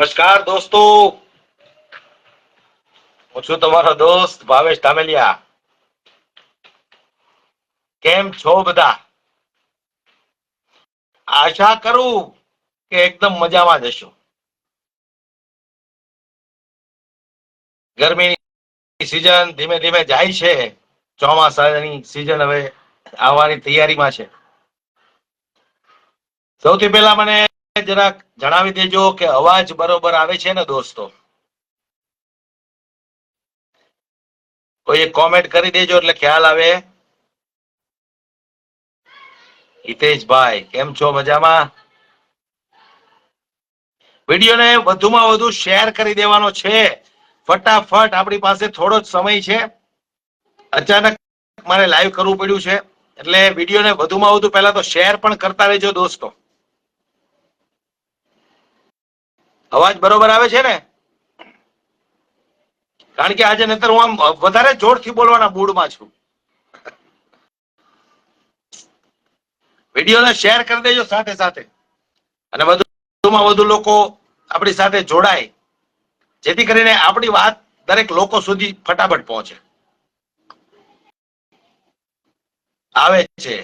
નમસ્કાર દોસ્તો. હું છું તમારો દોસ્ત ભાવેશ ધામેલિયા. કેમ છો બધા? આશા કરું કે એકદમ મજામાં જશો ગરમીની સિઝન ધીમે ધીમે જાય છે. ચોમાસાની સિઝન હવે આવવાની તૈયારીમાં છે. સૌથી પહેલા મને જરાક જણાવી દેજો કે અવાજ બરોબર આવે છે ને દોસ્તો? કોઈ કોમેન્ટ કરી દેજો એટલે ખ્યાલ આવે. હિતેશભાઈ, કેમ છો? મજામાં? વિડીયોને વધુમાં વધુ શેર કરી દેવાનો છે. ફટાફટ આપણી પાસે થોડો જ સમય છે. અચાનક મારે લાઈવ કરવું પડ્યું છે. એટલે વિડીયોને વધુમાં વધુ પહેલા તો શેર પણ કરતા રહેજો દોસ્તો. અવાજ બરોબર આવે છે ને? કારણ કે આજે નતર હું આમ વધારે જોરથી બોલવાના મૂડમાં છું. વિડીયોને શેર કરી દેજો સાથે સાથે. અને વધુમાં વધુ લોકો આપણી સાથે જોડાય, જેથી કરીને આપણી વાત દરેક લોકો સુધી ફટાફટ પહોંચે. આવે છે.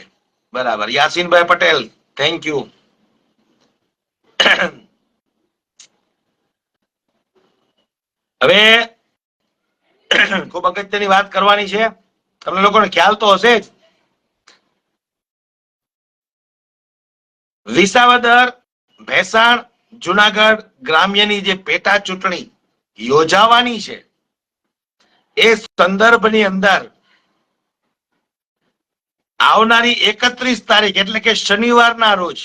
બરાબર. યાસીનભાઈ પટેલ થેન્ક યુ હવે, ખૂબ અગત્યની વાત કરવાની છે. તમને લોકોને ખ્યાલ તો હશે જ. વિસાવદર, ભેસાણ, જુનાગઢ ગ્રામ્યની જે પેટા ચૂંટણી યોજાવાની છે, એ સંદર્ભની અંદર આવનારી એકત્રીસ તારીખ એટલે કે શનિવારના રોજ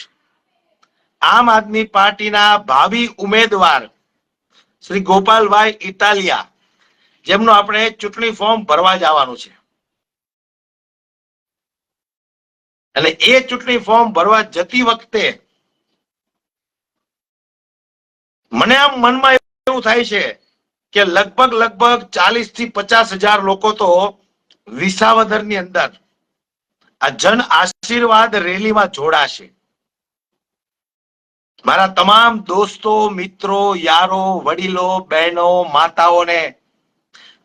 આમ આદમી પાર્ટીના ભાવિ ઉમેદવાર શ્રી ગોપાલભાઈ ઇટાલિયા, જેમનું આપણે ચૂંટણી ફોર્મ ભરવા જવાનું છે. એટલે એ ચૂંટણી ફોર્મ ભરવા જતી વખતે મને આમ મનમાં એવું થાય છે કે લગભગ લગભગ ચાલીસથી પચાસ હજાર લોકો તો વિસાવદરની અંદર આ જન આશીર્વાદ રેલીમાં જોડાશે. મારા તમામ દોસ્તો, મિત્રો, યારો, વડીલો, બહેનો, માતાઓને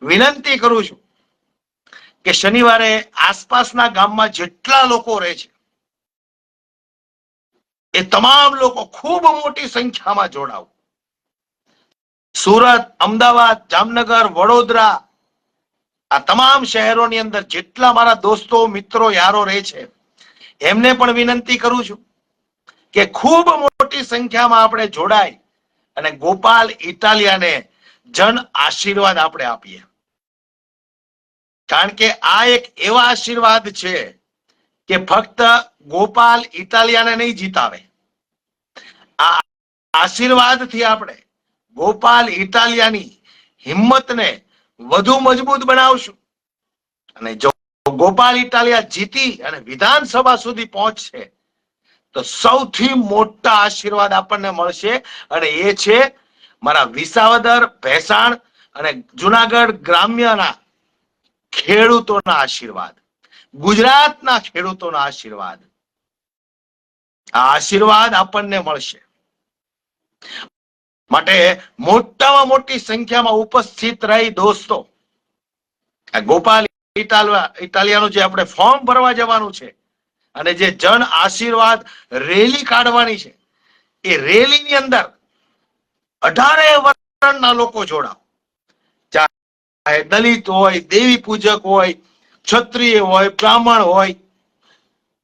વિનંતી કરું છું કે શનિવારે આસપાસના ગામમાં જેટલા લોકો રહે છે, એ તમામ લોકો ખૂબ મોટી સંખ્યામાં જોડાવ સુરત, અમદાવાદ, જામનગર, વડોદરા, આ તમામ શહેરોની અંદર જેટલા મારા દોસ્તો, મિત્રો, યારો રહે છે, એમને પણ વિનંતી કરું છું કે ખૂબ મોટી સંખ્યામાં આપણે જોડાય અને ગોપાલ ઇટાલિયાને જન આશીર્વાદ આપણે આપીએ. કારણ કે આ એક એવા આશીર્વાદ છે કે ફક્ત ગોપાલ ઇટાલિયાને નહીં જીતાવે. આ આશીર્વાદથી આપણે ગોપાલ ઇટાલિયાની હિંમતને વધુ મજબૂત બનાવશું. અને જો ગોપાલ ઇટાલિયા જીતી અને વિધાનસભા સુધી પહોંચશે તો સૌથી મોટા આશીર્વાદ આપણને મળશે અને એ છે મારા વિસાવદર, ભેસાણ અને જુનાગઢ ગ્રામ્યના ખેડૂતોના આશીર્વાદ, ગુજરાતના ખેડૂતોના આશીર્વાદ. આ આશીર્વાદ આપણને મળશે. માટે મોટામાં મોટી સંખ્યામાં ઉપસ્થિત રહી દોસ્તો. ગોપાલ ઇટાલિયા ઇટાલિયાનું જે આપણે ફોર્મ ભરવા જવાનું છે અને જે જન આશીર્વાદ રેલી કાઢવાની છે, એ રેલીની અંદર અઢારે વર્ણના લોકો જોડાવ ચાહે દલિત હોય, દેવી પૂજક હોય, ક્ષત્રિય હોય, બ્રાહ્મણ હોય,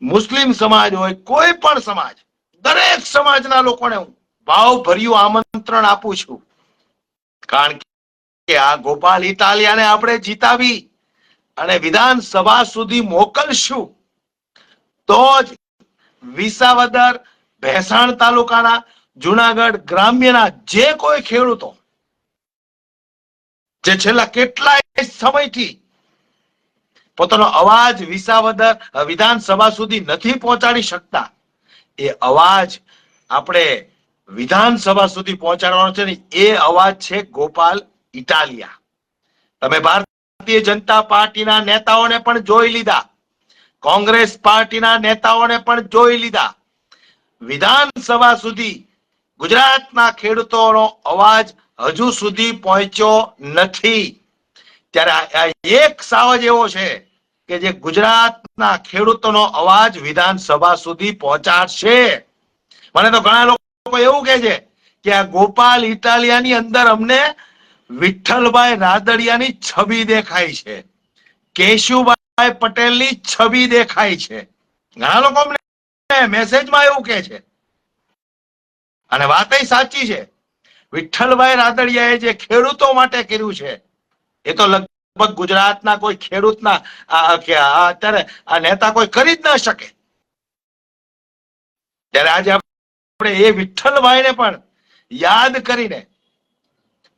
મુસ્લિમ સમાજ હોય, કોઈ પણ સમાજ, દરેક સમાજના લોકોને હું ભાવ ભર્યું આમંત્રણ આપું છું. કારણ કે આ ગોપાલ ઇટાલિયાને આપણે જીતાવી અને વિધાનસભા સુધી મોકલશું. તો જ વિસાવદર ભેસાણ તાલુકાના જુનાગઢ ગ્રામ્યના જે કોઈ ખેડૂતો જે છેલ્લા કેટલાય સમયથી પોતાનો અવાજ વિસાવદર વિધાનસભા સુધી નથી પહોંચાડી શકતા, એ અવાજ આપણે વિધાનસભા સુધી પહોંચાડવાનો છે ને એ અવાજ છે ગોપાલ ઇટાલિયા. તમે ભારતીય જનતા પાર્ટીના નેતાઓને પણ જોઈ લીધા. કોંગ્રેસ પાર્ટીના નેતાઓને પણ જોઈ લીધા. વિધાનસભા સુધી ગુજરાતના ખેડૂતોનો અવાજ હજુ સુધી પહોંચ્યો નથી. ત્યારે એક સાવજ એવો છે કે જે ગુજરાતના ખેડૂતોનો અવાજ વિધાનસભા સુધી પહોંચાડશે. મને તો ઘણા લોકો એવું કહે છે કે આ ગોપાલ ઇટાલિયાની અંદર અમને વિઠ્ઠલભાઈ રાદડિયાની છબી દેખાય છે. કેશુભાઈ પટેલની છબી દેખાય છે. ઘણા લોકો મેસેજમાં એવું કે છે. અને વાત સાચી છે. વિઠ્ઠલભાઈ રાદડિયાએ જે ખેડૂતો માટે કર્યું છે, એ તો લગભગ ગુજરાતના કોઈ ખેડૂતના અત્યારે આ નેતા કોઈ કરી જ ન શકે. ત્યારે આજે આપણે એ વિઠ્ઠલભાઈને પણ યાદ કરીને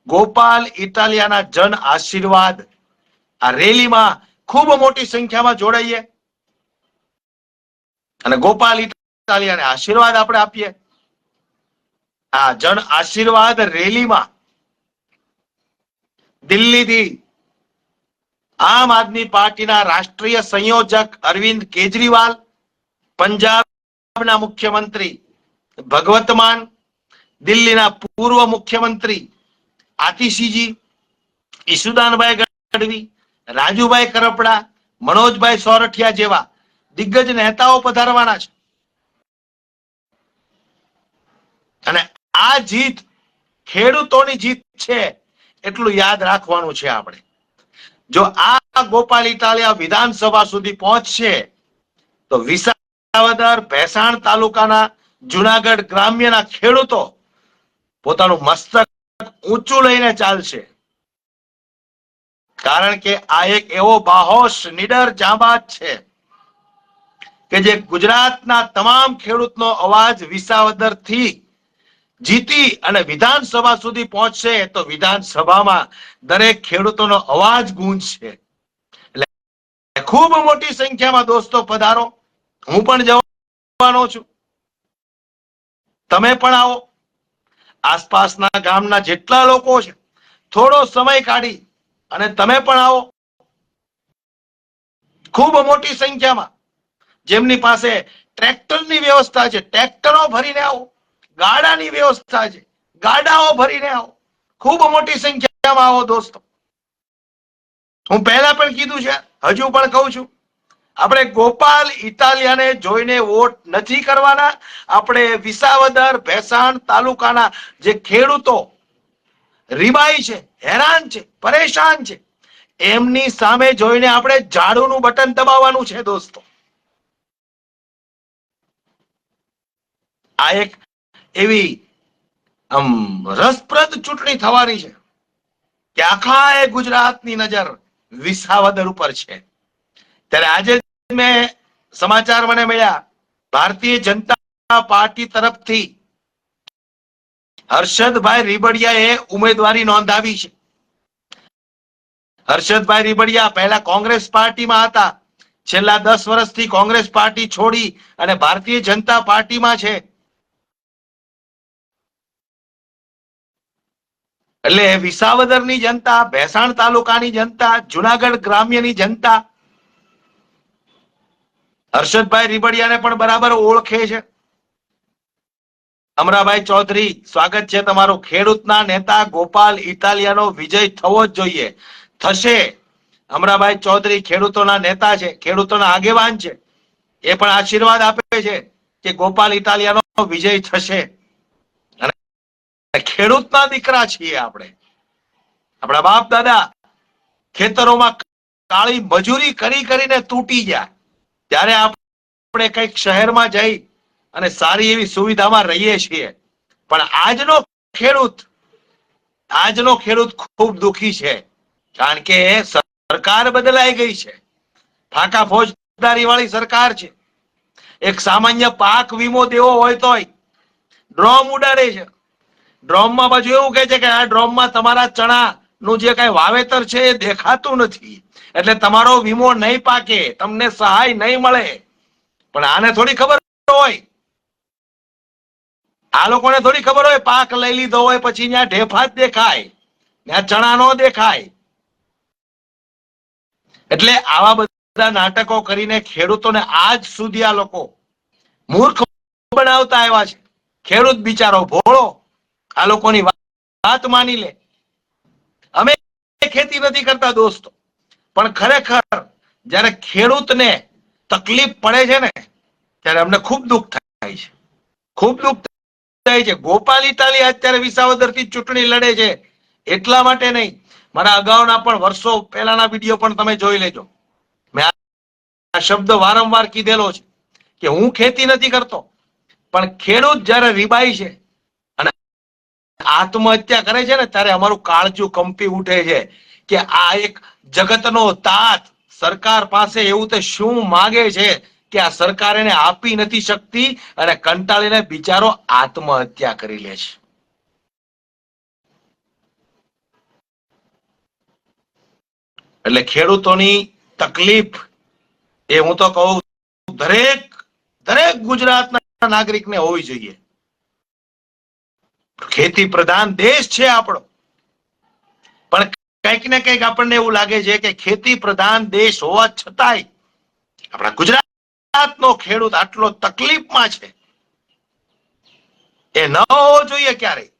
ગોપાલ ઇટાલિયાના જન આશીર્વાદ આ રેલીમાં ખૂબ મોટી સંખ્યામાં જોડાઈએ. અને ગોપાલ ઇટાલિયાને આશીર્વાદ આપણે આપીએ. આ જન આશીર્વાદ રેલીમાં દિલ્હીથી આમ આદમી પાર્ટીના રાષ્ટ્રીય સંયોજક અરવિંદ કેજરીવાલ, પંજાબના મુખ્યમંત્રી ભગવત માન, દિલ્હીના પૂર્વ મુખ્યમંત્રી આતિશીજી, ઈસુદાનભાઈ ગઢવી રાજુભાઈ કરપડા, મનોજભાઈ સોરઠિયા જેવા દિગ્ગજ નેતાઓ પધારવાના છે. અને આ જીત ખેડૂતોની જીત છે એટલું યાદ રાખવાનું છે આપણે. જો આ ગોપાલ ઇટાલિયા વિધાનસભા સુધી પહોંચશે, તો વિસાવદર ભેસાણ તાલુકાના જુનાગઢ ગ્રામ્યના ખેડૂતો પોતાનું મસ્તક ઊંચું લઈને ચાલશે. કારણ કે આ એક એવો બાહોશ, નીડર જાંબાજ છે કે જે ગુજરાતના તમામ ખેડૂતનો અવાજ વિસાવદરથી જીતી અને વિધાનસભા સુધી પહોંચશે તો વિધાનસભામાં દરેક ખેડૂતોનો અવાજ ગુંજશે. એટલે ખૂબ મોટી સંખ્યામાં દોસ્તો પધારો. હું પણ જવાનો છું. તમે પણ આવો. આસપાસના ગામના જેટલા લોકો છે, થોડો સમય કાઢી અને તમે પણ આવો. ખૂબ મોટી સંખ્યામાં. જેમની પાસે ટ્રેક્ટરની વ્યવસ્થા છે, ટ્રેક્ટરો ભરીને આવો. ગાડાની વ્યવસ્થા છે, ગાડાઓ ભરીને આવો. ખૂબ મોટી સંખ્યામાં આવો દોસ્તો. હું પહેલા પણ કીધું છે, હજુ પણ કહું છું. આપણે ગોપાલ ઇટાલિયાને જોઈને વોટ નથી કરવાના. આપણે વિસાવદર, ભેસાણ તાલુકાના જે ખેડૂતો રીબાઈ છે, હેરાન છે, પરેશાન છે. એમની સામે જોઈને આપણે ઝાડુનું બટન દબાવવાનું છે દોસ્તો. આ એક એવી રસપ્રદ ચૂંટણી થવાની છે કે આખા એ ગુજરાતની નજર વિસાવદર ઉપર છે. ત્યારે આજે મેં સમાચાર મને મળ્યા, ભારતીય જનતા પાર્ટી તરફથી હર્ષદભાઈ રીબડિયાએ ઉમેદવારી નોંધાવી છે. હર્ષદભાઈ રીબડિયા પહેલા કોંગ્રેસ પાર્ટીમાં હતા. છેલ્લા દસ વર્ષથી કોંગ્રેસ પાર્ટી છોડી અને ભારતીય જનતા પાર્ટીમાં છે. એટલે વિસાવદરની જનતા, ભેસાણ તાલુકાની જનતા, જુનાગઢ ગ્રામ્યની જનતા હર્ષદભાઈ રીબડિયાને પણ બરાબર ઓળખે છે. અમરાભાઈ ચૌધરી, સ્વાગત છે તમારું. ખેડૂતના નેતા ગોપાલ ઇટાલિયાનો વિજય થવો જ જોઈએ. થશે. અમરાભાઈ ચૌધરી ખેડૂતોના નેતા છે, ખેડૂતોના આગેવાન છે. એ પણ આશીર્વાદ આપે છે કે ગોપાલ ઇટાલિયાનો વિજય થશે. અને ખેડૂતના દીકરા છીએ આપણે. આપણા બાપ દાદા ખેતરોમાં કાળી મજૂરી કરી કરીને તૂટી ગયા. ત્યારે આપણે કંઈક શહેરમાં જઈ અને સારી એવી સુવિધામાં રહીએ છીએ. પણ આજનો ખેડૂત આજનો ખેડૂત ખૂબ દુખી છે. કારણ કે સરકાર બદલાઈ ગઈ છે. ફાકા ફોજદારી વાળી સરકાર છે. એક સામાન્ય પાક વીમો દેવો હોય તોય ડ્રોમ ઉડાડે છે. ડ્રોમમાં પાછું એવું કહે છે કે આ ડ્રોમમાં તમારા ચણા નું જે કઈ વાવેતર છે એ દેખાતું નથી. એટલે તમારો વીમો નહીં પાકે, તમને સહાય નહીં મળે. પણ આને થોડી ખબર હોય. આ લોકોને થોડી ખબર હોય, પાક લઈ લીધો હોય, પછી ત્યાં ઢેફા જ દેખાય, ત્યાં ચણા નો દેખાય. એટલે આવા બધા નાટકો કરીને ખેડૂતોને આજ સુધી આ લોકો મૂર્ખ બનાવતા આવ્યા છે. ખેડૂત બિચારો ભોળો, આ લોકોની વાત માની લે. અમે ખેતી નથી કરતા દોસ્તો, પણ ખરેખર જ્યારે ખેડૂતને તકલીફ પડે છે ને, ત્યારે અમને ખૂબ દુઃખ થાય છે. ખૂબ દુઃખ થાય છે. ગોપાલ ઇટાલી અત્યારે વિસાવદરથી ચૂંટણી લડે છે. એટલા માટે નહીં. મારા અગાઉના પણ વર્ષો પહેલાના વીડિયો પણ તમે જોઈ લેજો. મેં આ શબ્દ વારંવાર કીધેલો છે કે હું ખેતી નથી કરતો, પણ ખેડૂત જયારે રીબાઈ છે અને આત્મહત્યા કરે છે ને, ત્યારે અમારું કાળજું કંપી ઉઠે છે કે આ એક જગતનો તાત. સરકાર પાસે એવું તે શું માગે છે? કે આ સરકાર એને આપી નથી શકતી અને કંટાળીને બિચારો આત્મહત્યા કરી લે છે. એટલે ખેડૂતોની તકલીફ એ હું તો કહું દરેક દરેક ગુજરાતના નાગરિકને હોવી જોઈએ. ખેતી પ્રધાન દેશ છે આપણો. પણ કંઈક ને કંઈક આપણને એવું લાગે છે કે ખેતી પ્રધાન દેશ હોવા છતાંય આપણા ગુજરાતનો ખેડૂત આટલો તકલીફમાં છે. એ ન હોવો જોઈએ ક્યારે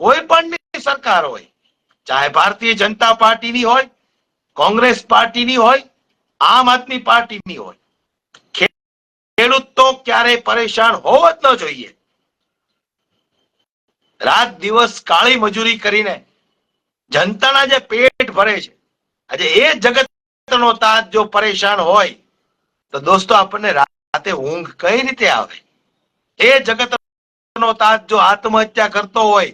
કોઈ પણ સરકાર હોય, ચાહે ભારતીય જનતા પાર્ટીની હોય, કોંગ્રેસ પાર્ટીની હોય, આમ આદમી પાર્ટીની હોય. ખેડૂત તો ક્યારેય પરેશાન હોવો જ ન જોઈએ. રાત દિવસ કાળી મજૂરી કરીને જનતાના જે પેટ ભરે છે. આજે એ જગતનો તાજ જો પરેશાન હોય તો દોસ્તો, આપણને રાતે ઊંઘ કઈ રીતે આવે? એ જગતનો તાજ જો આત્મહત્યા કરતો હોય,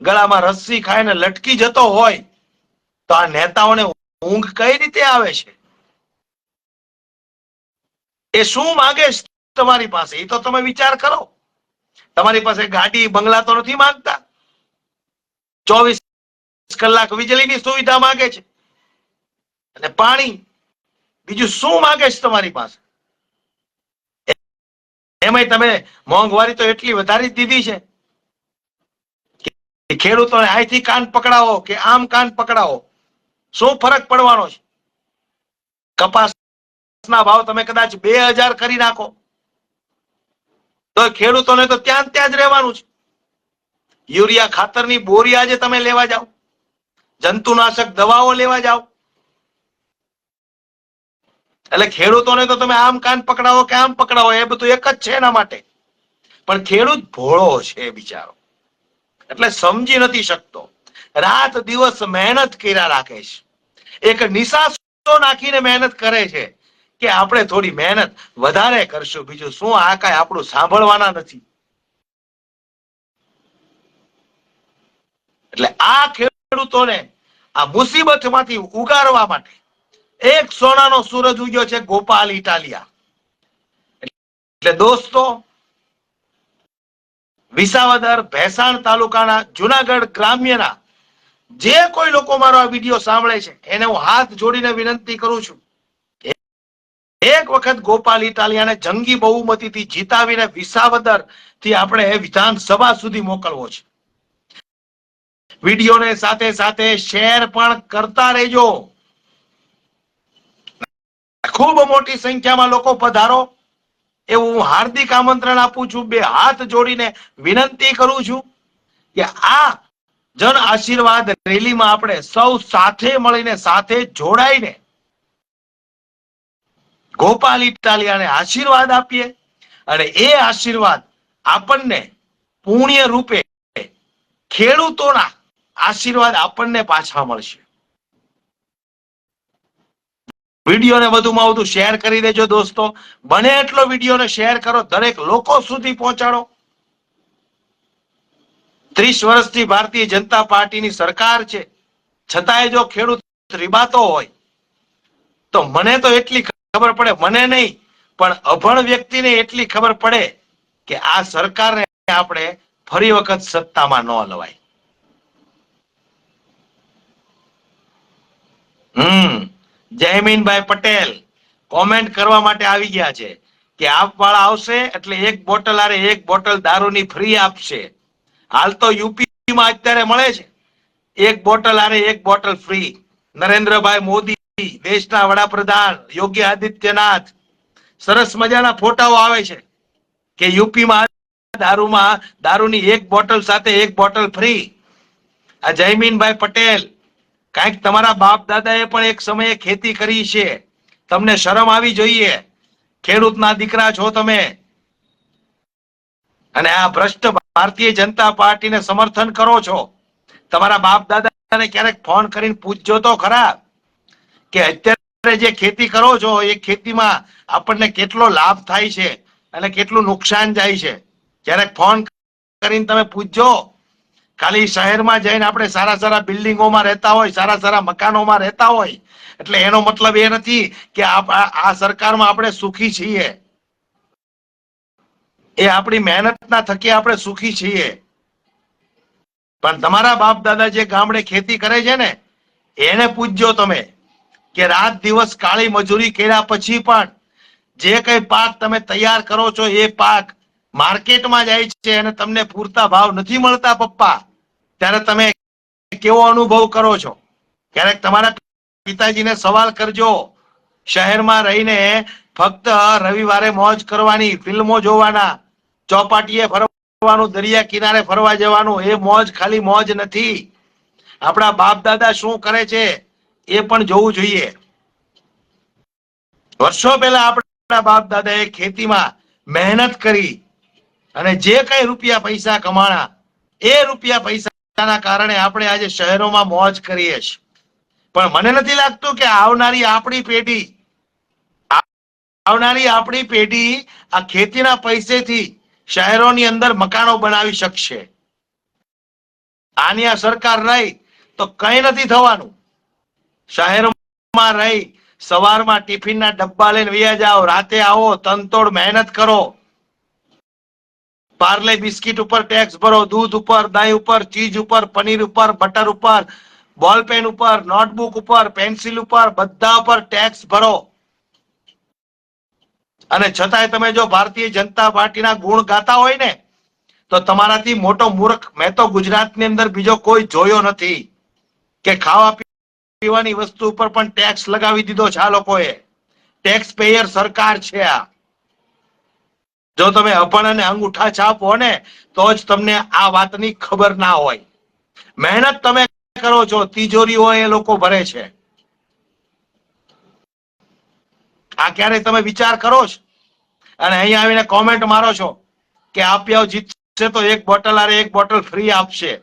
ગળામાં રસ્સી ખાઈને લટકી જતો હોય, તો આ નેતાઓને ઊંઘ કઈ રીતે આવે છે? એ શું માંગે છે તમારી પાસે? એ તો તમે વિચાર કરો. તમારી પાસે ગાડી, બંગલા તો નથી માંગતા. ચોવીસ કલાક વીજળીની સુવિધા માંગે છે. અને પાણી બીજું શું માંગે છે તમારી પાસે? એમાંય તમે મોંઘવારી તો એટલી વધારી દીધી છે. ખેડૂતો ખેડૂતોને અહીંથી કાન પકડાવો કે આમ કાન પકડાવો. શું ફરક પડવાનો છે? કપાસના ભાવ તમે કદાચ બે હજાર કરી નાખો. તો ખેડૂતોને તો ત્યાં ને ત્યાં જ રહેવાનું છે. યુરિયા ખાતરની બોરી આજે તમે લેવા જાઓ. જંતુનાશક દવાઓ લેવા જાઓ. એટલે ખેડૂતોને તો તમે આમ કાન પકડાવો કે આમ પકડાવો, એ બધું એક જ છે એના માટે. પણ ખેડૂત ભોળો છે બિચારો. એટલે સમજી નથી શકતો. રાત દિવસ મહેનત કર્યા રાખે છે. એક નિશાસો નાખીને મહેનત કરે છે કે આપણે થોડી મહેનત વધારે કરશું. બીજું શું આ કાંઈ આપણું સાંભળવાના નથી. એટલે આ ખેડૂતોને આ મુસીબતમાંથી ઉગારવા માટે એક સોનાનો સૂરજ ઉગ્યો છે ગોપાલ ઇટાલિયા. એટલે દોસ્તો, વિસાવદર ભેસાણ તાલુકાના જુનાગઢ ગ્રામ્યના જે કોઈ લોકો મારો આ વીડિયો સાંભળે છે, એને હું હાથ જોડીને વિનંતી કરું છું એક વખત ગોપાલ ઇટાલિયાને જંગી બહુમતીથી જીતાવીને વિસાવદરથી આપણે વિધાનસભા સુધી મોકલવો છે. વિડીયોને સાથે સાથે શેર પણ કરતા રહેજો. ખૂબ મોટી સંખ્યામાં લોકો પધારો. એવું હું હાર્દિક આમંત્રણ આપું છું. બે હાથ જોડીને વિનંતી કરું છું કે આ જન આશીર્વાદ રેલીમાં આપણે સૌ સાથે મળીને, સાથે જોડાઈને ગોપાલ ઇટાલિયાને આશીર્વાદ આપીએ અને એ આશીર્વાદ આપણને પુણ્ય રૂપે ખેડૂતોના આશીર્વાદ આપણને પાછા મળશે. વિડીયોને વધુમાં વધુ શેર કરી દેજો દોસ્તો. બને એટલો વિડીયોને શેર કરો, દરેક લોકો સુધી પહોંચાડો. ત્રીસ વર્ષથી ભારતીય જનતા પાર્ટીની સરકાર છે. છતાંય જો ખેડૂત રીબાતો હોય, તો મને તો એટલી ખબર પડે, મને નહીં, પણ અભણ વ્યક્તિને એટલી ખબર પડે કે આ સરકારને આપણે ફરી વખત સત્તામાં ન લવાય. હમ. જયમીનભાઈ પટેલ કોમેન્ટ કરવા માટે આવી ગયા છે કે આપ વાળા આવશે એટલે એક બોટલ આરે એક બોટલ દારૂની ફ્રી આપશે. હાલ તો યુપી માં અત્યારે મળે છે. એક બોટલ આરે એક બોટલ ફ્રી નરેન્દ્રભાઈ મોદી, દેશના વડાપ્રધાન, યોગી આદિત્યનાથ, સરસ મજાના ફોટાઓ આવે છે કે યુપીમાં દારૂમાં દારૂની એક બોટલ સાથે એક બોટલ ફ્રી આ જયમીનભાઈ પટેલ કાંઈક તમારા બાપ દાદાએ પણ એક સમયે ખેતી કરી છે. તમને શરમ આવી જોઈએ. ખેડૂતના દીકરા છો તમે. અને આ ભ્રષ્ટ ભારતીય જનતા પાર્ટીને સમર્થન કરો છો. તમારા બાપ દાદાને ક્યારેક ફોન કરીને પૂછજો તો ખરા કે અત્યારે જે ખેતી કરો છો, એ ખેતીમાં આપણને કેટલો લાભ થાય છે અને કેટલું નુકસાન જાય છે. ક્યારેક ફોન કરીને તમે પૂછજો. ખાલી શહેરમાં જઈને આપણે સારા સારા બિલ્ડિંગોમાં રહેતા હોય, સારા સારા મકાનોમાં રહેતા હોય, એટલે એનો મતલબ એ નથી કે આ સરકારમાં આપણે સુખી છીએ. એ આપણી મહેનતના થકી આપણે સુખી છીએ. પણ તમારા બાપ દાદા જે ગામડે ખેતી કરે છે ને, એને પૂછજો તમે કે રાત દિવસ કાળી મજૂરી કર્યા પછી પણ જે કઈ પાક તમે તૈયાર કરો છો એ પાક માર્કેટમાં જાય છે અને તમને પૂરતા ભાવ નથી મળતા પપ્પા. ત્યારે તમે કેવો અનુભવ કરો છો? ક્યારેક તમારા પિતાજીને સવાલ કરજો. શહેરમાં રહીને ફક્ત રવિવારે મોજ કરવાની, ફિલ્મો જોવાના, ચોપાટીએ ફરવાનું, દરિયા કિનારે ફરવા જવાનું, એ મોજ ખાલી મોજ નથી. આપણા બાપ દાદા શું કરે છે એ પણ જોવું જોઈએ. વર્ષો પહેલા આપણા બાપ દાદાએ ખેતીમાં મહેનત કરી અને જે કઈ રૂપિયા પૈસા કમાણા, એ રૂપિયા પૈસાના કારણે આપણે આજે શહેરોમાં મોજ કરીએ છીએ. પણ મને નથી લાગતું કે આવનારી આપણી પેઢી, આવનારી આપણી પેઢી આ ખેતીના પૈસેથી શહેરોની અંદર મકાનો બનાવી શકશે. આની આ સરકાર રહી તો કઈ નથી થવાનું. શહેરમાં રહી, સવારમાં ટિફિનના ડબ્બા લઈને વ્યા જાઓ, રાતે આવો, તનતોડ મહેનત કરો. પાર્લે બિસ્કિટ ઉપર ટેક્સ ભરો, દૂધ ઉપર, દહીં ઉપર ચીઝ ઉપર, પનીર ઉપર, બટર ઉપર બોલ પેન ઉપર, નોટબુક ઉપર, પેન્સિલ ઉપર, બધા ઉપર ટેક્સ ભરો. અને છતાંય તમે જો ભારતીય જનતા પાર્ટીના ગુણ ગાતા હોય ને, તો તમારાથી મોટો મૂર્ખ, મેં તો ગુજરાતની અંદર બીજો કોઈ જોયો નથી, કે ખાવા પીવાની વસ્તુ ઉપર પણ ટેક્સ લગાવી દીધો છે આ લોકોએ. ટેક્સ પેયર સરકાર છે આ. જો તમે અપણ અને અંગૂઠા છાપો ને, તો જ તમને આ વાતની ખબર ના હોય. મહેનત તમે કરો છો, તિજોરીઓ એ લોકો ભરે છે. આ ક્યારે તમે વિચાર કરો છો? અને અહીંયા આવીને કોમેન્ટ મારો છો કે આપ્યા જીતશે તો એક બોટલ અરે એક બોટલ ફ્રી આપશે.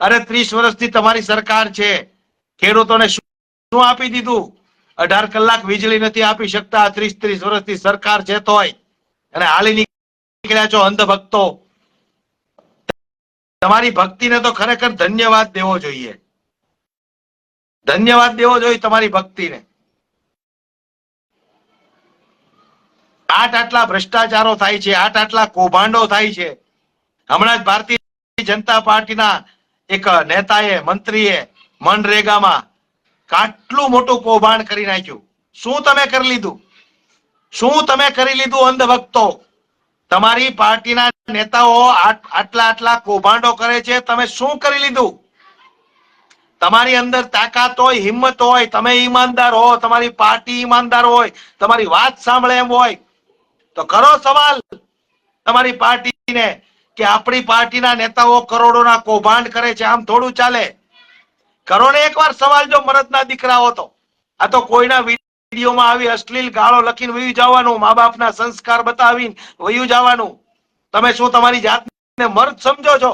અરે ત્રીસ વર્ષથી તમારી સરકાર છે. ખેડૂતોને શું આપી દીધું? અઢાર કલાક વીજળી નથી આપી શકતા ત્રીસ ત્રીસ વર્ષથી સરકાર છે તોય. અને હાલી નીકળ્યા છો અંધભક્તો, તમારી ભક્તિને તો ખરેખર ધન્યવાદ દેવો જોઈએ. ધન્યવાદ દેવો જોઈએ તમારી ભક્તિને. આઠ આટલા ભ્રષ્ટાચારો થાય છે આઠ આટલા કૌભાંડો થાય છે. હમણાં જ ભારતીય જનતા પાર્ટીના એક નેતાએ, મંત્રીએ મનરેગામાં કાટલું મોટું કૌભાંડ કરી નાખ્યું. શું તમે કરી લીધું? શું તમે કરી લીધું અંધભક્તો? તમારી પાર્ટીના નેતાઓ આટલા આટલા કૌભાંડો કરે છે, તમે શું કરી લીધું? તમારી અંદર તાકાત હોય, હિંમત હોય, તમે ઈમાનદાર હો, તમારી પાર્ટી ઈમાનદાર હોય, તમારી વાત સાંભળે એમ હોય, તો કરો સવાલ તમારી પાર્ટીને કે આપણી પાર્ટીના નેતાઓ કરોડોના કૌભાંડ કરે છે, આમ થોડું ચાલે. કરો ને એકવાર સવાલ, જો મરદના દીકરાઓ તો. આ તો કોઈના વિડીયોમાં આવી અશ્લીલ ગાળો લખીને વયું જવાનું મા બાપના સંસ્કાર બતાવીને વયું જવાનું. તમે શું તમારી જાતને મર્દ સમજો છો?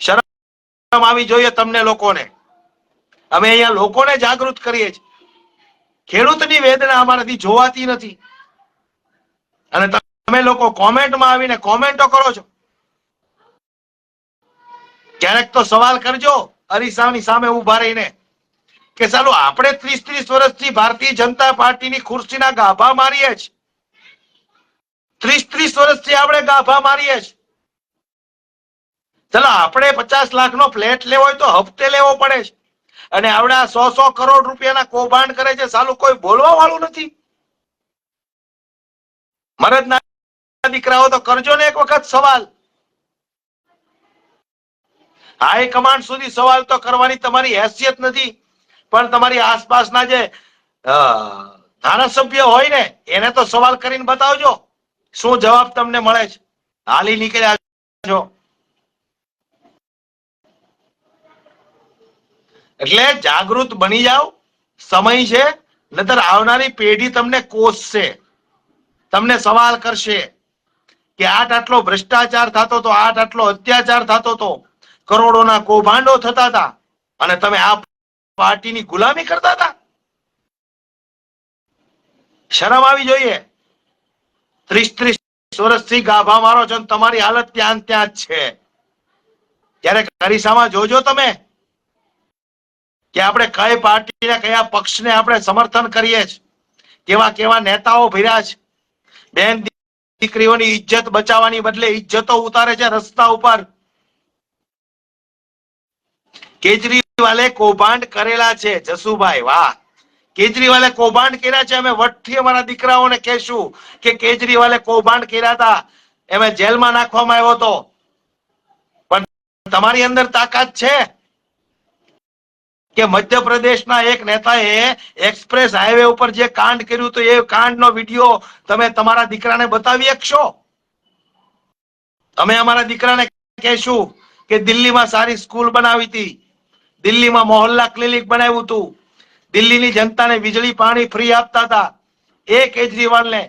શરમ આવી જોઈએ તમને લોકોને. અમે અહીંયા લોકોને જાગૃત કરીએ છીએ. ખેડૂતની વેદના અમારાથી જોવાતી નથી. અને તમે લોકો કોમેન્ટમાં આવીને કોમેન્ટો કરો છો. ક્યારેક તો સવાલ કરજો, અરીસાની સામે ઊભા રહીને. કે ચાલો આપણે ત્રીસ ત્રીસ વર્ષથી ભારતીય જનતા પાર્ટીની ખુરશીના ગાભા મારીએ છીએ ત્રીસ ત્રીસ વર્ષથી આપણે ગાભા મારીએ છીએ ચાલો આપણે પચાસ લાખનો ફ્લેટ લેવો હોય તો હપ્તે લેવો પડે છે અને આવડા સો સો કરોડ રૂપિયાના કૌભાંડ કરે છે સાલું કોઈ બોલવા વાળું નથી મરદના દીકરાઓ, તો કરજો ને એક વખત સવાલ. હાઈ કમાન્ડ સુધી સવાલ તો કરવાની તમારી હેસિયત નથી. પણ તમારી આસપાસના જે ધારાસભ્ય હોય ને, એને તો સવાલ કરીને બતાવજો. શું જવાબ તમને મળે છે? હાલી નીકળ્યા છો. એટલે જાગૃત બની જાઓ. સમય છે. નતર આવનારી પેઢી તમને કોસશે. તમને સવાલ કરશે કે આટ આટલો ભ્રષ્ટાચાર થતો તો આટ આટલો અત્યાચાર થતો તો કરોડોના કૌભાંડો થતા હતા. અને તમે આ પાર્ટીની ગુલામી કરતા હતા. શરમ આવી જોઈએ. ત્રીસ ત્રીસ વર્ષથી ગાભા મારો છો તમારી હાલત ત્યાં ત્યાં જ છે. ત્યારે કરીસામાં જોજો તમે કે આપણે કઈ પાર્ટીને કયા પક્ષને આપણે સમર્થન કરીએ છીએ. કેવા કેવા નેતાઓ ભર્યા છે. બેન દીકરીઓની ઇજ્જત બચાવવાની બદલે ઇજ્જતો ઉતારે છે રસ્તા ઉપર. કેજરીવાલે કૌભાંડ કરેલા છે. જસુભાઈ, વાહ. કેજરીવાલે કૌભાંડ કર્યા છે? અમે વટથી અમારા દીકરાઓને કહેશું કે કેજરીવાલે કૌભાંડ કર્યા હતા. એમે જેલમાં નાખવામાં આવ્યો હતો. પણ તમારી અંદર તાકાત છે કે મધ્યપ્રદેશના એક નેતાએ એક્સપ્રેસ હાઈવે ઉપર જે કાંડ કર્યું તો એ કાંડનો વીડિયો તમે તમારા દીકરાને બતાવી શકશો? અમે અમારા દીકરાને કહેશું કે દિલ્હીમાં સારી સ્કૂલ બનાવી હતી. દિલ્હીમાં મોહલ્લા ક્લિનિક બનાવ્યું હતું. દિલ્હીની જનતાને વીજળી, પાણી ફ્રી આપતા હતા. એ કેજરીવાલને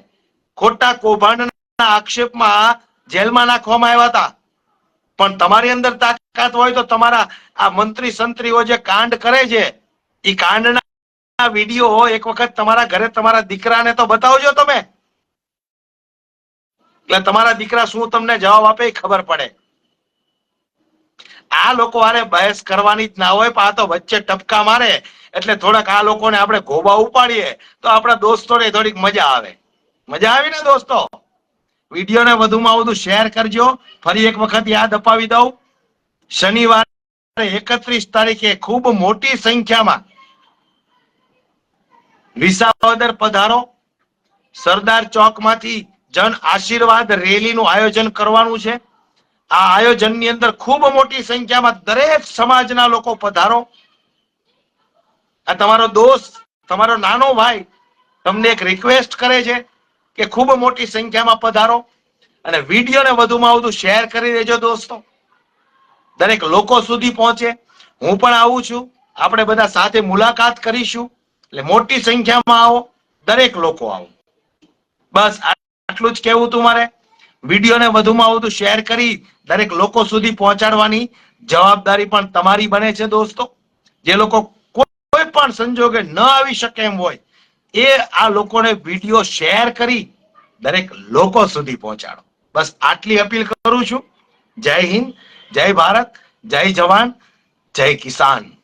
ખોટા કૌભાંડના આક્ષેપમાં જેલમાં નાખવામાં આવ્યા હતા. પણ તમારી અંદર તાકાત હોય તો તમારા આ મંત્રી સંત્રીઓ જે કાંડ કરે છે એ કાંડના વીડિયો એક વખત તમારા ઘરે તમારા દીકરાને તો બતાવજો તમે. એટલે તમારા દીકરા શું તમને જવાબ આપે એ ખબર પડે. આ લોકો હારે બહેસ કરવાની જ ના હોય, પણ આ તો વચ્ચે ટપકા મારે, એટલે થોડાક આ લોકોને આપણે ગોબા ઉપાડીએ, તો આપણા દોસ્તોને થોડીક મજા આવે. મજા આવી ને દોસ્તો? વિડીયોને વધુમાં વધુ શેર કરજો. ફરી એક વખત યાદ અપાવી દઉં. શનિવારે એકત્રીસ તારીખે ખૂબ મોટી સંખ્યામાં વિસાવદર પધારો. સરદાર ચોકમાંથી જન આશીર્વાદ રેલીનું આયોજન કરવાનું છે. આ આયોજનની અંદર ખૂબ મોટી સંખ્યામાં દરેક સમાજના લોકો પધારો. આ તમારો દોસ્ત, તમારો નાનો ભાઈ તમને એક રિક્વેસ્ટ કરે છે કે ખૂબ મોટી સંખ્યામાં પધારો અને વિડીયોને વધુમાં વધુ શેર કરી દેજો દોસ્તો. દરેક લોકો સુધી પહોંચે. હું પણ આવું છું. આપણે બધા સાથે મુલાકાત કરીશું. એટલે મોટી સંખ્યામાં આવો. દરેક લોકો આવો. બસ આટલું જ કહેવું તું મારે. વિડીયોને વધુમાં વધુ શેર કરી દરેક લોકો સુધી પહોંચાડવાની જવાબદારી પણ તમારી બને છે દોસ્તો. જે લોકો કોઈ પણ સંજોગે ન આવી શકે એમ હોય, એ આ લોકોને વીડિયો શેર કરી દરેક લોકો સુધી પહોંચાડો. બસ આટલી અપીલ કરું છું. જય હિન્દ, જય ભારત, જય જવાન, જય કિસાન.